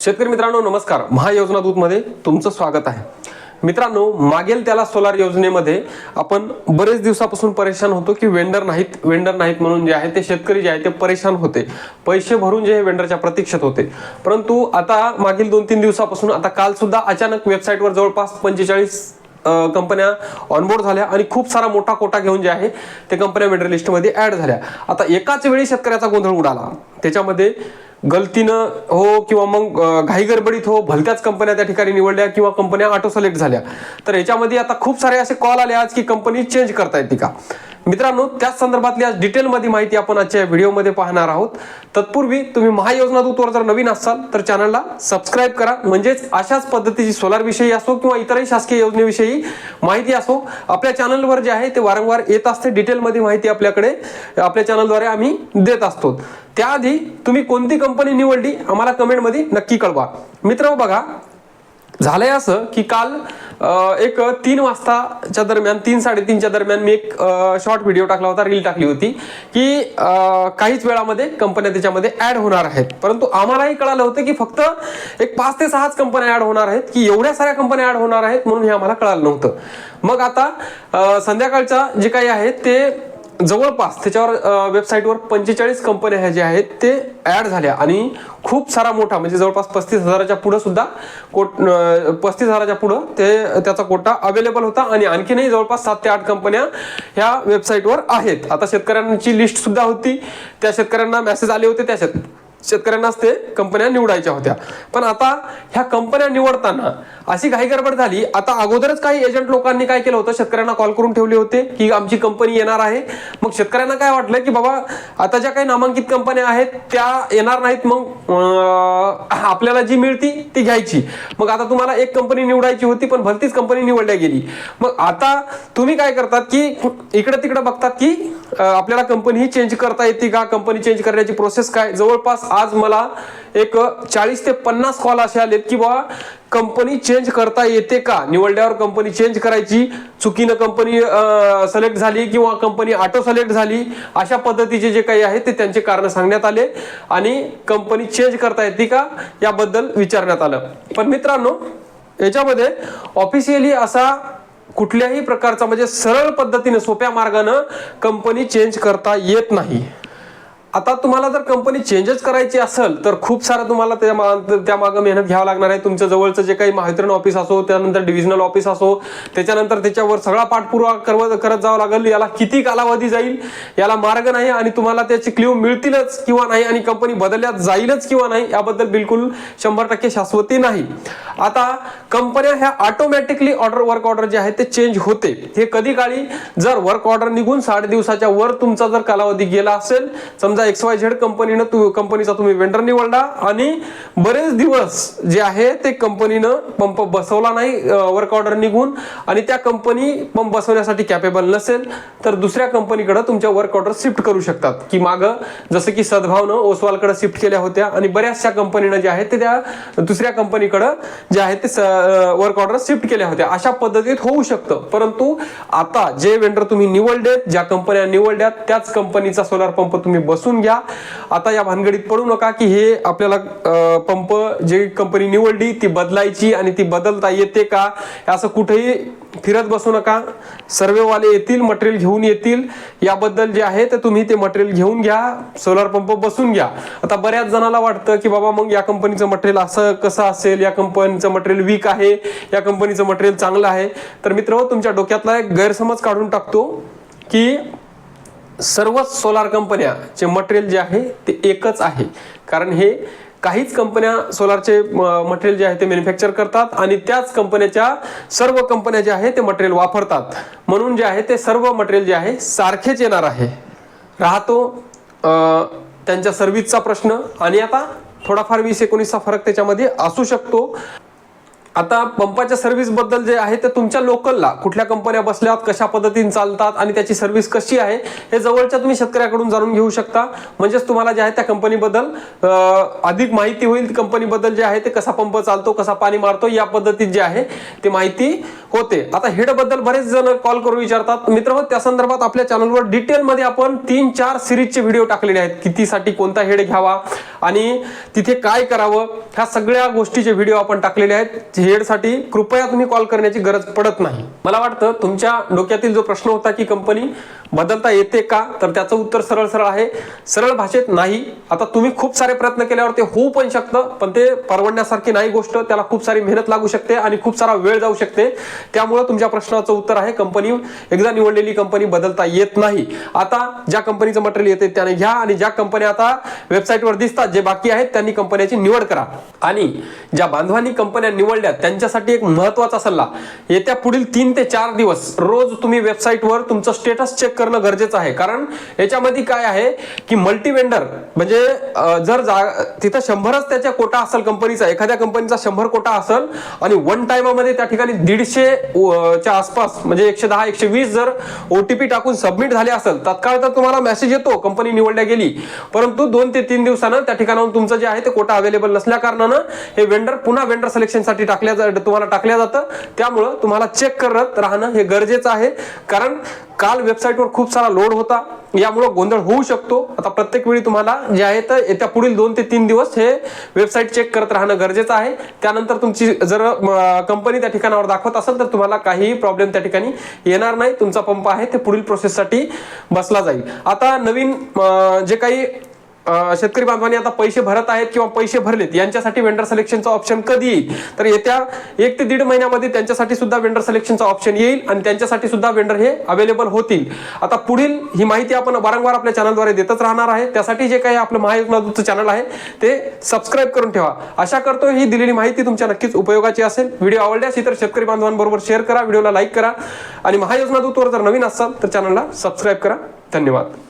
शेतकरी मित्रांनो नमस्कार. महायोजना दूतमध्ये तुमचं स्वागत आहे. मित्रांनो मागेल त्याला सोलार योजनेमध्ये आपण बरेच दिवसापासून परेशान होतो की वेंडर नाहीत वेंडर नाहीत म्हणून जे आहे ते शेतकरी जे आहे ते परेशान होते. पैसे भरून जे वेंडरच्या प्रतीक्षेत होते. परंतु आता मागील दोन तीन दिवसापासून आता काल सुद्धा अचानक वेबसाईटवर जवळपास पंचेचाळीस कंपन्या ऑनबोर्ड झाल्या आणि खूप सारा मोठा कोटा घेऊन जे आहे ते कंपन्या वेंडर लिस्टमध्ये ऍड झाल्या. आता एकाच वेळी शेतकऱ्याचा गोंधळ उडाला. त्याच्यामध्ये गलतीनं हो किंवा मग घाई घाईगडबडीत हो भलत्याच कंपन्या त्या ठिकाणी निवडल्या किंवा कंपन्या ऑटो सिलेक्ट झाल्या. तर याच्यामध्ये आता खूप सारे असे कॉल आले आज की कंपनी चेंज करता येते का? मित्रांनो त्याच संदर्भातली आज डिटेलमध्ये माहिती आपण आजच्या व्हिडिओमध्ये पाहणार आहोत. तत्पूर्वी तुम्ही महायोजना दूतवर जर नवीन असाल तर चॅनलला सबस्क्राईब करा. म्हणजेच अशाच पद्धतीची सोलार विषयी असो किंवा इतरही शासकीय योजनेविषयी माहिती असो आपल्या चॅनलवर जे आहे ते वारंवार येत असते. डिटेलमध्ये माहिती आपल्याकडे आपल्या चॅनलद्वारे आम्ही देत असतो. त्याआधी तुम्ही कोणती कंपनी निवडली आम्हाला कमेंटमध्ये नक्की कळवा. मित्र बघा झालंय असं की काल एक तीन वाजताच्या दरम्यान तीन साडेतीनच्या दरम्यान मी एक शॉर्ट व्हिडिओ टाकला होता रील टाकली होती की काहीच वेळामध्ये कंपन्या त्याच्यामध्ये ऍड होणार आहेत. परंतु आम्हालाही कळालं होतं की फक्त एक पाच ते सहाच कंपन्या ऍड होणार आहेत की एवढ्या साऱ्या कंपन्या ऍड होणार आहेत म्हणून हे आम्हाला कळालं नव्हतं. मग आता संध्याकाळच्या जे काही आहे ते जवळपास त्याच्यावर वेबसाईटवर पंचेचाळीस कंपन्या ह्या ज्या आहेत ते ऍड झाल्या. आणि खूप सारा मोठा म्हणजे जवळपास पस्तीस हजाराच्या पुढं सुद्धा कोट पस्तीस हजाराच्या पुढं ते त्याचा कोटा अवेलेबल होता. आणि आणखीनही जवळपास सात ते आठ कंपन्या ह्या वेबसाईटवर आहेत. आता शेतकऱ्यांची लिस्ट सुद्धा होती. त्या शेतकऱ्यांना मेसेज आले होते त्या शेत शेतकऱ्यांनाच ते कंपन्या निवडायच्या होत्या. पण आता ह्या कंपन्या निवडताना अशी घाई गडबड झाली. आता अगोदरच काही एजंट लोकांनी काय केलं होतं? शेतकऱ्यांना कॉल करून ठेवले होते की आमची कंपनी येणार आहे. मग शेतकऱ्यांना काय वाटलं की बाबा आता ज्या काही नामांकित कंपन्या आहेत त्या येणार नाहीत. मग आपल्याला जी मिळती ती घ्यायची. मग आता तुम्हाला एक कंपनी निवडायची होती पण भलतीच कंपनी निवडल्या गेली. मग आता तुम्ही काय करतात की इकडे तिकडे बघतात की आपल्याला कंपनी ही चेंज करता येते का? कंपनी चेंज करण्याची प्रोसेस काय? जवळपास आज मला एक चाळीस ते पन्नास कॉल असे आलेत की बा कंपनी चेंज करता येते का? निवडल्यावर कंपनी चेंज करायची चुकीनं कंपनी सिलेक्ट झाली किंवा कंपनी ऑटो सिलेक्ट झाली अशा पद्धतीचे जे काही आहे ते त्यांचे कारण सांगण्यात आले आणि कंपनी चेंज करता येते का? याबद्दल विचारण्यात आलं. पण मित्रांनो याच्यामध्ये ऑफिशियली असा कुठल्याही प्रकारचा म्हणजे सरळ पद्धतीने सोप्या मार्गानं कंपनी चेंज करता येत नाही. आता तुम्हाला जर कंपनी चेंजच करायची असेल तर खूप सारं तुम्हाला त्या मा- त्या मागं मेहनत घ्यावं लागणार आहे. तुमच्या जवळचं जे काही महावितरण ऑफिस असो त्यानंतर डिव्हिजनल ऑफिस असो त्याच्यानंतर त्याच्यावर सगळा पाठपुरावा करत करत जावं लागेल. याला किती कालावधी जाईल याला मार्ग नाही आणि तुम्हाला त्याची क्ल्यू मिळतीलच किंवा नाही आणि कंपनी बदलल्यात जाईलच किंवा नाही याबद्दल बिलकुल शंभर टक्के शाश्वती नाही. आता कंपन्या ह्या ऑटोमॅटिकली ऑर्डर वर्क ऑर्डर जे आहे ते चेंज होते. हे कधी काळी जर वर्क ऑर्डर निघून साडे दिवसाच्या वर तुमचा जर कालावधी गेला असेल समजा एक्स वाय झेड कंपनीनं तु कंपनीचा तुम्ही वेंडर निवडला आणि बरेच दिवस जे आहे ते कंपनीनं पंप बसवला नाही वर्क ऑर्डर निघून आणि त्या कंपनी पंप बसवण्यासाठी कॅपेबल नसेल तर दुसऱ्या कंपनीकडे तुमच्या वर्क ऑर्डर शिफ्ट करू शकतात. की मागं जसं की सद्भावनं ओसवालकडे शिफ्ट केल्या होत्या आणि बऱ्याचशा कंपनीनं जे आहे ते त्या दुसऱ्या कंपनीकडं जे आहे ते वर्क ऑर्डर शिफ्ट केल्या होत्या. अशा पद्धतीत होऊ शकतं. परंतु आता जे वेंडर तुम्ही निवडलेत ज्या कंपन्या निवडल्यात त्याच कंपनीचा सोलार पंप तुम्ही बसून घ्या. आता या भानगडीत पडू नका की हे आपल्याला पंप जे कंपनी निवडली ती बदलायची आणि ती बदलता येते का? असं कुठेही फिरत बसू नका. सर्वेवाले येतील मटेरियल घेऊन येतील. याबद्दल जे आहे ते तुम्ही ते मटेरियल घेऊन घ्या. सोलार पंप बसून घ्या. आता बऱ्याच जणाला वाटतं की बाबा मग या कंपनीचं मटेरियल असं कसं असेल? या कंपनीचं मटेरियल वीक आहे या कंपनीचं मटेरियल चांगलं आहे. तर मित्र तुमच्या डोक्यातला एक गैरसमज काढून टाकतो की सर्वच सोलार कंपन्याचे मटेरियल जे आहे ते एकच आहे. कारण हे काहीच कंपन्या सोलारचे मटेरियल जे आहे ते मॅन्युफॅक्चर करतात आणि त्याच कंपन्याच्या सर्व कंपन्या जे आहे ते मटेरियल वापरतात. म्हणून जे आहे ते सर्व मटेरियल जे आहे सारखेच येणार आहे. राहतो त्यांच्या सर्व्हिसचा प्रश्न. आणि आता थोडाफार वीस एकोणीसचा फरक त्याच्यामध्ये असू शकतो. आता पंपाच्या सर्व्हिसबद्दल जे आहे ते तुमच्या लोकलला कुठल्या कंपन्या बसल्यात कशा पद्धतीने चालतात आणि त्याची सर्व्हिस कशी आहे हे जवळच्या तुम्ही शेतकऱ्याकडून जाणून घेऊ शकता. म्हणजेच तुम्हाला जे आहे त्या कंपनीबद्दल अधिक माहिती होईल कंपनीबद्दल जे आहे ते कसा पंप चालतो कसा पाणी मारतो या पद्धतीत जे आहे ते माहिती होते. आता हेडबद्दल बरेच जण कॉल करून विचारतात. मित्र हो, त्या संदर्भात आपल्या चॅनलवर डिटेलमध्ये आपण तीन चार सिरीजचे व्हिडिओ टाकलेले आहेत. कितीसाठी कोणता हेड घ्यावा आणि तिथे काय करावं ह्या सगळ्या गोष्टीचे व्हिडिओ आपण टाकलेले आहेत. हेडसाठी कृपया तुम्ही कॉल करण्याची गरज पडत नाही. मला वाटतं तुमच्या डोक्यातील जो प्रश्न होता की कंपनी बदलता येते का? तर त्याचं उत्तर सरळ सरळ आहे. सरळ भाषेत नाही. आता तुम्ही खूप सारे प्रयत्न केल्यावर ते होऊ पण शकतं पण ते परवडण्यासारखी नाही गोष्ट. त्याला खूप सारी मेहनत लागू शकते आणि खूप सारा वेळ जाऊ शकते. त्यामुळे तुमच्या प्रश्नाचं उत्तर आहे कंपनी एकदा निवडलेली कंपनी बदलता येत नाही. आता ज्या कंपनीचं मटेरियल येते त्याने घ्या आणि ज्या कंपन्या आता वेबसाईटवर दिसतात जे बाकी आहेत त्यांनी कंपन्याची निवड करा. आणि ज्या बांधवांनी कंपन्या निवडल्या त्यांच्यासाठी एक महत्त्वाचा सल्ला. येत्या पुढील तीन ते चार दिवस रोज तुम्ही वेबसाईटवर तुमचं स्टेटस चेक करणं गरजेचं आहे. कारण याच्यामध्ये काय आहे की मल्टी वेंडर म्हणजे जर जा- तिथं शंभरच त्याच्या कोटा असेल कंपनीचा एखाद्या कंपनीचा शंभर कोटा असेल आणि वन टाइमामध्ये त्या ठिकाणी दीडशे च्या आसपास म्हणजे एकशे दहा एकशे वीस जर ओटीपी टाकून सबमिट झाले असेल तत्काळ तर तुम्हाला मेसेज येतो कंपनी निवडल्या गेली. परंतु दोन ते तीन दिवसानं त्या ठिकाणाहून तुमचं जे आहे ते कोटा अवेलेबल नसल्या कारणानं हे वेंडर पुन्हा वेंडर सिलेक्शनसाठी टाकल्या जा- तुम्हाला टाकल्या जातं. त्यामुळं तुम्हाला चेक करत राहणं हे गरजेचं आहे. कारण काल वेबसाईटवर खूप सारा लोड होता. यामुळं गोंधळ होऊ शकतो. आता प्रत्येक वेळी तुम्हाला जे आहे तर येत्या पुढील दोन ते तीन दिवस हे वेबसाईट चेक करत राहणं गरजेचं आहे. त्यानंतर तुमची जर कंपनी त्या ठिकाणावर दाखवत असेल तर तुम्हाला काहीही प्रॉब्लेम त्या ठिकाणी येणार नाही. तुमचा पंप आहे ते पुढील प्रोसेससाठी बसला जाईल. आता नवीन जे काही शेतकरी बांधवांनी आता पैसे भरत आहेत किंवा पैसे भरलेत यांच्यासाठी वेंडर सिलेक्शनचा ऑप्शन कधी येईल? तर येत्या एक ते दीड महिन्यामध्ये त्यांच्यासाठी सुद्धा वेंडर सिलेक्शनचा ऑप्शन येईल आणि त्यांच्यासाठी सुद्धा वेंडर हे अवेलेबल होतील. आता पुढील ही माहिती आपण वारंवार आपल्या चॅनलद्वारे देतच राहणार आहे. त्यासाठी जे काही आपलं महायोजनाचं चॅनल आहे ते सबस्क्राईब करून ठेवा. आशा करतो ही दिलेली माहिती तुमच्या नक्कीच उपयोगाची असेल. व्हिडिओ आवडल्यास इतर शेतकरी बांधवांबरोबर शेअर करा व्हिडिओला लाईक करा आणि महायोजना दूतवर जर नवीन असाल तर चॅनलला सबस्क्राईब करा. धन्यवाद.